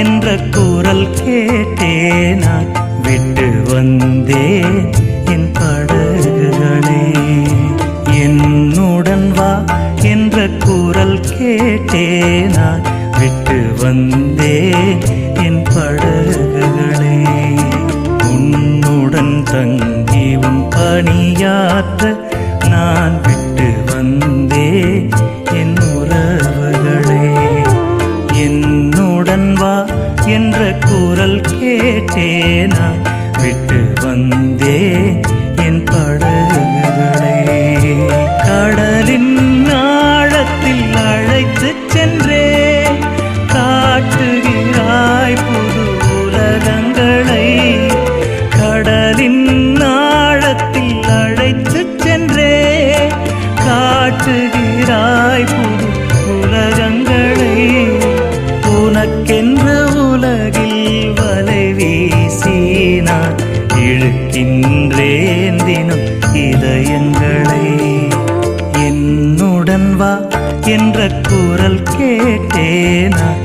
என்ற குரல் கேட்டே நான் விட்டு வந்தேன் என் படகுகளே. என்னுடன் வா என்ற குரல் கேட்டே நான் விட்டு வந்தே என் படகுகளே. உன்னுடன் தங்கி உன் பணியாற்ற நான் விட்டு வந்தேன் இழுக்கின்றேன் தினம் இதயங்களை. என்னுடன் வா என்ற குரல் கேட்டேனா?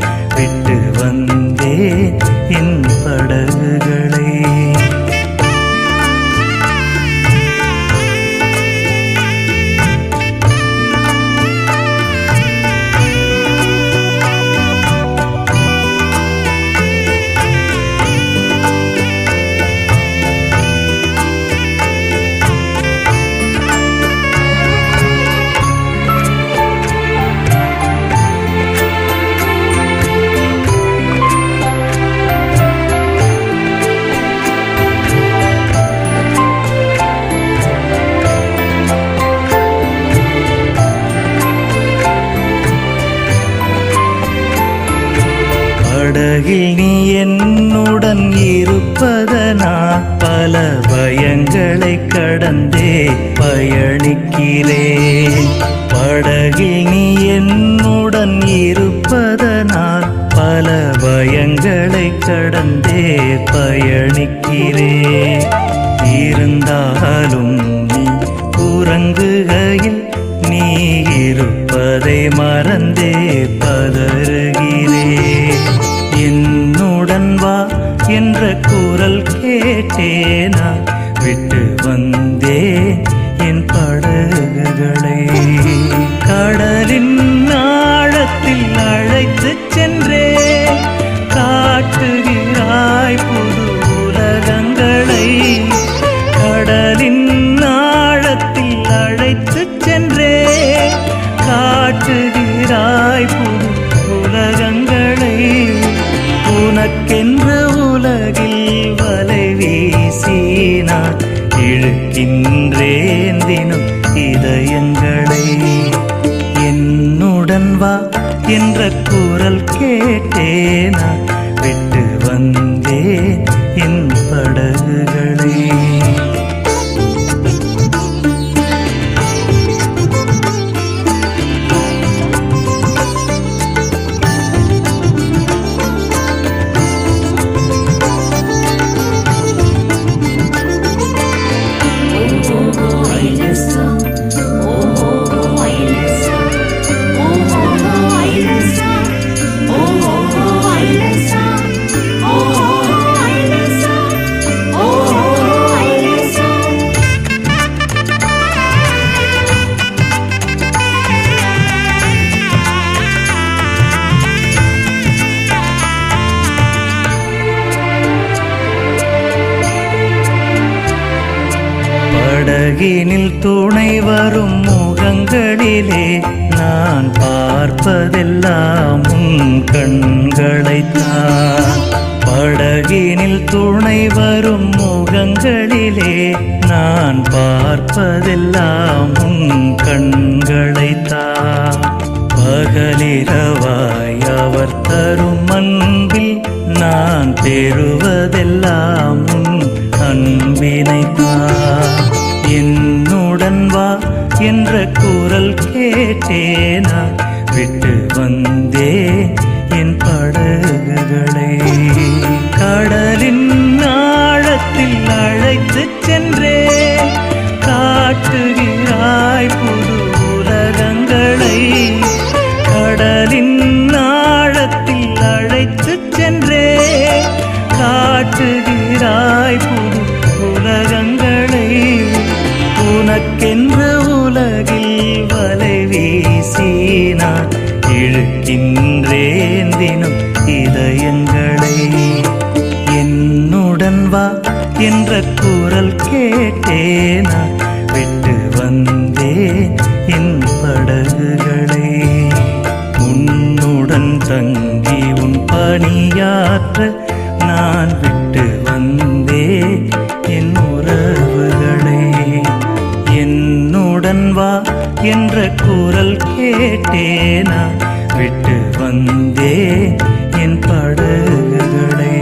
கடந்தே பயணிக்கிறே. இருந்தாலும் நீ உறங்குகையில் நீ இருப்பதை மறந்தே பதறுகிறே. என்னுடன் வா என்ற குரல் கேட்டேனா? வீசினான் இழுக்கின்றேன் தினம் இதயங்களை. என்னுடன் வா என்ற குரல் கேட்டேனா? படகினில் துணை வரும் முகங்களிலே நான் பார்ப்பதெல்லாம் உன் கண்களைத்தான். படகினில் துணை வரும் முகங்களிலே நான் பார்ப்பதெல்லாம் உன் கண்களைத்தான். பகலிரவாய் அவர் தரும் அன்பில் நான் பெறுவதெல்லாம் அன்பினைத்தான். என்னுடன் வா என்ற குரல் கேட்டேனா? விட்டு வந்தே என்ற குரல் கேட்டேனா? விட்டு வந்தேன் என் படகுகளே. உன்னுடன் தங்கி உன் பணியாற்ற நான் விட்டு வந்தே என் உறவுகளே. என்னுடன் வா என்ற குரல் கேட்டேனா? விட்டு வந்தே என் படகுகளே.